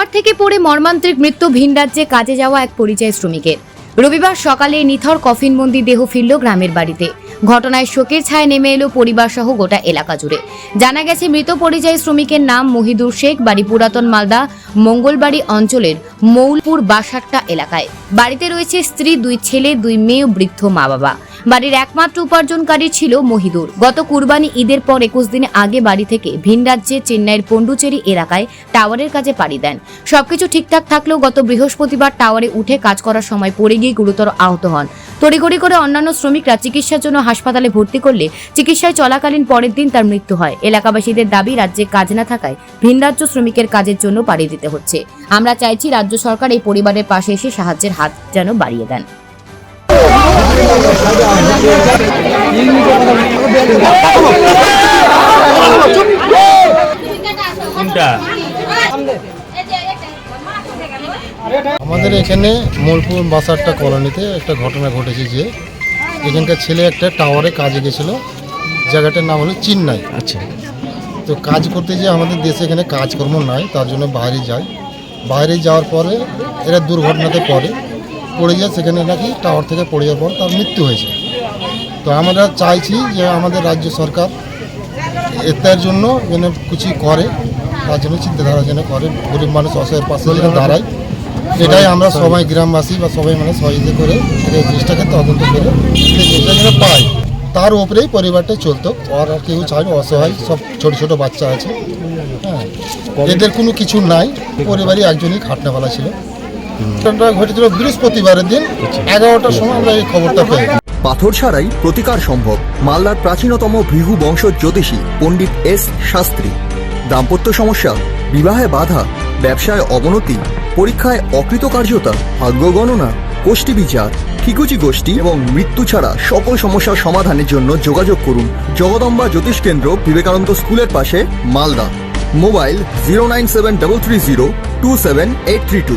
Tower থেকে পড়ে মর্মান্তিক মৃত্যু ভিন রাজ্যে কাজে যাওয়া এক পরিযায়ী শ্রমিকের। রবিবার সকালে নিথর কফিনবন্দি দেহ ফিরল গ্রামের বাড়িতে। ঘটনায় শোকের ছায় নেমে এলো পরিবার সহ গোটা এলাকা জুড়ে। জানা গেছে, মৃত পরিযায়ী শ্রমিকের নাম মহিদুর শেখ, বাড়ি পুরাতন মালদা, মঙ্গলবাড়ি অঞ্চলের মৌলপুর বাসাট্টা এলাকায়। বাড়িতে রয়েছে স্ত্রী, দুই ছেলে, দুই মেয়ে বৃদ্ধ মা বাবা বাড়ির একমাত্র উপার্জনকারী ছিল মহিদুর। গত কুরবানি ঈদের পর একুশ দিন আগে বাড়ি থেকে ভিন রাজ্যে চেন্নাইয়ের পন্ডুচেরি এলাকায় টাওয়ারের কাজে পাড়ি দেন। সবকিছু ঠিকঠাক থাকলেও গত বৃহস্পতিবার টাওয়ারে উঠে কাজ করার সময় পড়ে গিয়ে গুরুতর আহত হন। তড়িঘড়ি করে অন্যান্য শ্রমিকরা চিকিৎসার জন্য হাসপাতালে ভর্তি করলে চিকিৎসায় চলাকালীন পরের দিন তার মৃত্যু হয়। এলাকাবাসীদের দাবি, রাজ্যে কাজ না থাকায় ভিন রাজ্য শ্রমিকের কাজের জন্য পাড়ি দিতে হচ্ছে। আমরা চাইছি রাজ্য সরকার এই পরিবারের পাশে এসে সাহায্যের হাত যেন বাড়িয়ে দেন। আমাদের এখানে মোলপুর বাসারটা কলোনিতে একটা ঘটনা ঘটেছে যে এখানকার ছেলে একটা টাওয়ারে কাজে গেছিল। জায়গাটার নাম হলো চিন্নাই। আচ্ছা। তো কাজ করতে যে আমাদের দেশে এখানে কাজকর্ম নাই তার জন্য বাইরে যায় বাইরে যাওয়ার পরে এরা দুর্ঘটনাতে পড়ে। পড়ে যায় সেখানে নাকি টাওয়ার থেকে পড়ে যাওয়ার পর তার মৃত্যু হয়েছে। তো আমরা চাইছি যে আমাদের রাজ্য সরকার এটার জন্য যেন কিছু করে তার জন্য চিন্তাধারা যেন করে গরিব মানুষ অসহায়ের পাশে যেন দাঁড়ায়। এটাই আমরা সবাই গ্রামবাসী বা সবাই মানে সহযোগিতা করে এই জিনিসটাকে তদন্ত করে জিনিসটা যেন পাই তার উপরেই পরিবারটা চলতো আর কেউ চায় না, অসহায় সব ছোট ছোট বাচ্চা আছে। হ্যাঁ এদের কোনো কিছু নাই পরিবারই একজনই খাটনাওয়ালা ছিল। ঘটনাটা ঘটেছিল বৃহস্পতিবারের দিন, এগারোটার সময় আমরা এই খবরটা পাই পাথর ছাড়াই প্রতিকার সম্ভব, মালদার প্রাচীনতম ভৃহু বংশ জ্যোতিষী পণ্ডিত এস শাস্ত্রী। দাম্পত্য সমস্যা, বিবাহে বাধা, ব্যবসায় অবনতি, পরীক্ষায় অকৃতকার্যতা, ভাগ্য গণনা, গোষ্ঠী বিচার, ঠিকুচি গোষ্ঠী এবং মৃত্যু ছাড়া সকল সমস্যার সমাধানের জন্য যোগাযোগ করুন জগদম্বা জ্যোতিষ কেন্দ্র, বিবেকানন্দ স্কুলের পাশে, Malda. Mobile zero nine seven double three zero two seven eight three two.